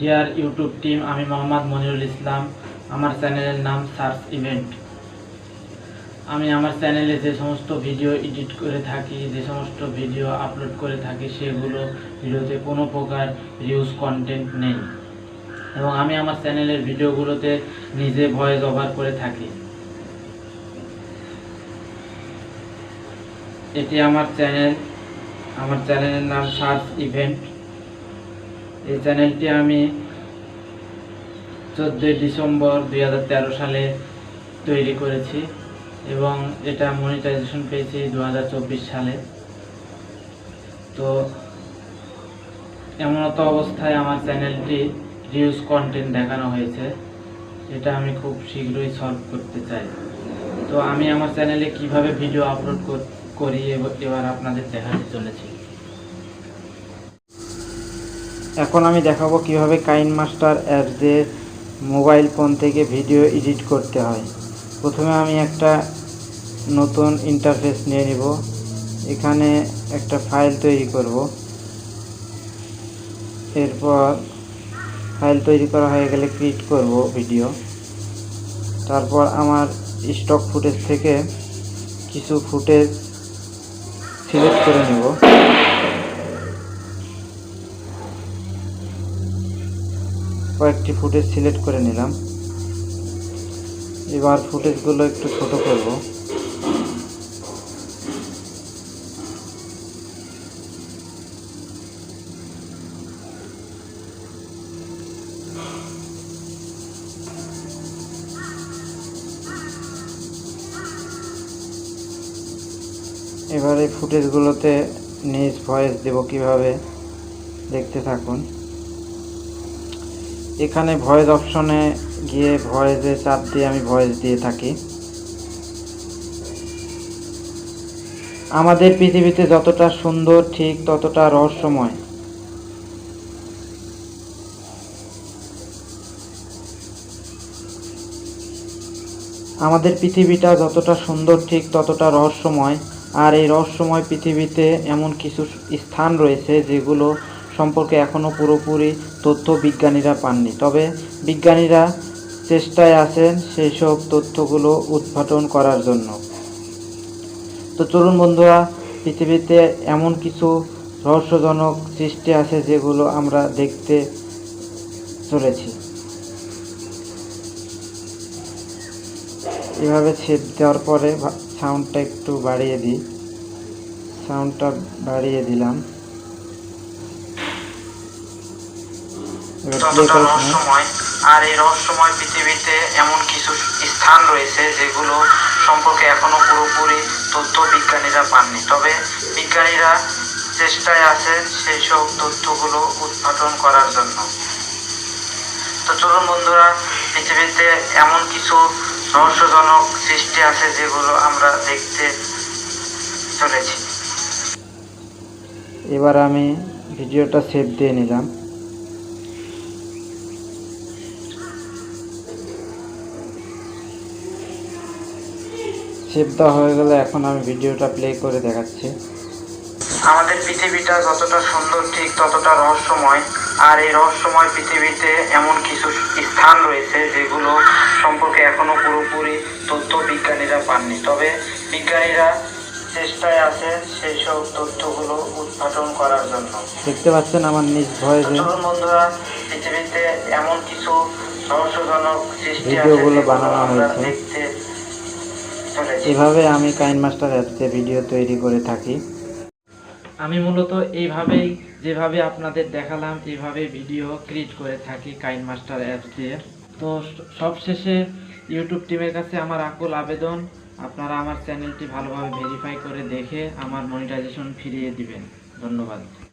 Deer YouTube team আমি মোহাম্মদ মনিরুল ইসলাম। আমার চ্যানেলের নাম সার্চ ইভেন্ট। আমি আমার চ্যানেলে যে সমস্ত ভিডিও এডিট করে থাকি, যে সমস্ত ভিডিও আপলোড করে থাকি, সেগুলো ভিডিওতে কোনো প্রকার রিউজ কন্টেন্ট নেই। এবং আমি আমার চ্যানেলের ভিডিওগুলোতে নিজে ভয়েস ওভার করে থাকি। এটি আমার চ্যানেল। আমার চ্যানেলের নাম সার্চ ইভেন্ট। এই চ্যানেলটি আমি চোদ্দোই ডিসেম্বর দুই হাজার তেরো সালে তৈরি করেছি এবং এটা মনিটাইজেশন পেয়েছি দু হাজার চব্বিশ সালে। তো এমনত অবস্থায় আমার চ্যানেলটি রিউজ কন্টেন্ট দেখানো হয়েছে, এটা আমি খুব শীঘ্রই সলভ করতে চাই। তো আমি আমার চ্যানেলে কীভাবে ভিডিও আপলোড করি এব- এবার আপনাদের দেখাতে চলেছি। এখন আমি দেখাবো কীভাবে কাইন মাস্টার অ্যাপ দিয়ে মোবাইল ফোন থেকে ভিডিও এডিট করতে হয়। প্রথমে আমি একটা নতুন ইন্টারফেস নিয়ে নিব। এখানে একটা ফাইল তৈরি করব। এরপর ফাইল তৈরি করা হয়ে গেলে ক্রিয়েট করব ভিডিও তারপর আমার স্টক ফুটেজ থেকে কিছু ফুটেজ সিলেক্ট করে নেব। কয়েকটি ফুটেজ সিলেক্ট করে নিলাম। এবার ফুটেজগুলো একটু ছোট করব। এবার এই ফুটেজগুলোতে নিজ ভয়েস দেব কীভাবে, দেখতে থাকুন। এখানে ভয়েস অপশনে গিয়ে ভয়েসে চাপ দিয়ে আমি ভয়েস দিয়ে থাকি। আমাদের পৃথিবীতে যতটা সুন্দর, ঠিক ততটা রহস্যময়। আমাদের পৃথিবীটা যতটা সুন্দর, ঠিক ততটা রহস্যময়। আর এই রহস্যময় পৃথিবীতে এমন কিছু স্থান রয়েছে যেগুলো সম্পর্কে এখনও পুরোপুরি তথ্য বিজ্ঞানীরা পাননি। তবে বিজ্ঞানীরা চেষ্টায় আছেন সেই সব তথ্যগুলো উদ্ঘাটন করার জন্য। তো চলুন বন্ধুরা, পৃথিবীতে এমন কিছু রহস্যজনক সৃষ্টি আছে যেগুলো আমরা দেখতে চলেছি। এভাবে ছেদ দেওয়ার পরে সাউন্ডটা একটু বাড়িয়ে দিই। সাউন্ডটা বাড়িয়ে দিলাম। সময় রহস্যময় আর এই রহস্যময় পৃথিবীতে এমন কিছু স্থান রয়েছে যেগুলো সম্পর্কে এখনও পুরোপুরি তথ্য বিজ্ঞানীরা পাননি। তবে বিজ্ঞানীরা চেষ্টায় আছেন সেই সব তথ্যগুলো উদ্ঘাটন করার জন্য। তো চলুন বন্ধুরা পৃথিবীতে এমন কিছু রহস্যজনক সৃষ্টি আছে যেগুলো আমরা দেখতে চলেছি। এবার আমি ভিডিওটা সেভ দিয়ে নিলাম। সেভ দেওয়া হয়ে গেলে এখন আমি ভিডিওটা প্লে করে দেখাচ্ছি। আমাদের পৃথিবীটা যতটা সুন্দর ঠিক ততটা রহস্যময়। আর এই রহস্যময় পৃথিবীতে এমন কিছু স্থান রয়েছে যেগুলো সম্পর্কে এখনও পুরোপুরি তথ্য বিজ্ঞানীরা পাননি। তবে বিজ্ঞানীরা চেষ্টায় আছে সেই সব তথ্যগুলো উদ্ঘাটন করার জন্য। দেখতে পাচ্ছেন আমার নিজ চলুন বন্ধুরা পৃথিবীতে এমন কিছু রহস্যজনক সৃষ্টি আছে। দেখতে এভাবে আমি কাইন মাস্টার অ্যাপসে ভিডিও তৈরি করে থাকি। আমি মূলত এইভাবেই, যেভাবে আপনাদের দেখালাম এইভাবে ভিডিও ক্রিয়েট করে থাকি কাইন মাস্টার অ্যাপস দিয়ে। তো সবশেষে ইউটিউব টিমের কাছে আমার আকুল আবেদন, আপনারা আমার চ্যানেলটি ভালোভাবে ভেরিফাই করে দেখে আমার মনিটাইজেশন ফিরিয়ে দিবেন। ধন্যবাদ।